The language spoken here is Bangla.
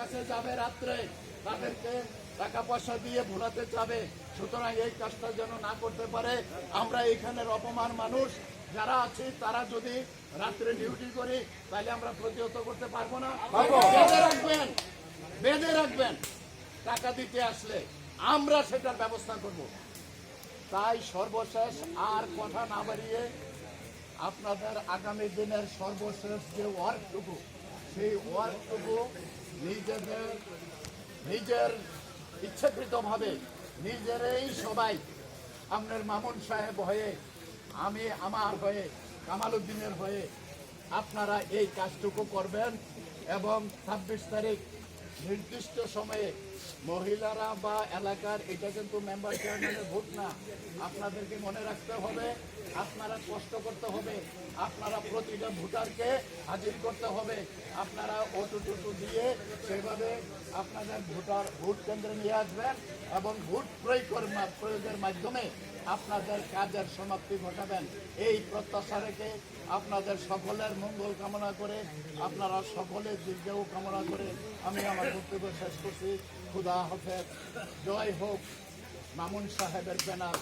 কাছে যাবে রাত্রে তাদেরকে টাকা পয়সা দিয়ে ভোলাতে যাবে। সুতরাং এই কাজটা যেন না করতে পারে আমরা এখানের অপমান মানুষ যারা আছি তারা যদি রাত্রে ডিউটি করি তাহলে আমরা প্রতিহত করতে পারব না। বেঁধে রাখবেন বেঁধে রাখবেন। টাকা দিতে আসলে আমরা সেটার ব্যবস্থা করব। তাই সর্বশেষ আর কথা না বাড়িয়ে আপনাদের আগামী দিনের সর্বশেষ যে ওয়ার্কটুকু সেই ওয়ার্কটুকু নিজেদের, নিজের ইচ্ছাকৃতভাবে নিজেরাই সবাই আপনার মামুন সাহেব হয়ে, আমি আমার হয়ে কামাল উদ্দিনের হয়ে আপনারা এই কাজটুকু করবেন এবং ছাব্বিশ তারিখ নির্দিষ্ট সময়ে মহিলারা বা এলাকার, এটা কিন্তু মেম্বার চেয়ারম্যানের ভোট না, আপনাদেরকে মনে রাখতে হবে, আপনারা কষ্ট করতে হবে। আপনারা প্রতিটা ভোটারকে হাজির করতে হবে। আপনারা অটো টুটু দিয়ে সেভাবে আপনাদের ভোটার ভোট কেন্দ্রে নিয়ে আসবেন এবং ভোট প্রয়োগের প্রয়োগের মাধ্যমে আপনাদের কাজের সমাপ্তি ঘটাবেন। এই প্রত্যাশা রেখে আপনাদের সকলের মঙ্গল কামনা করে আপনারা সকলের দীর্ঘ কামনা করে আমি আমার বক্তব্য শেষ করছি। খুদা হাফেজ। জয় হোক মামুন সাহেবের ব্যানার।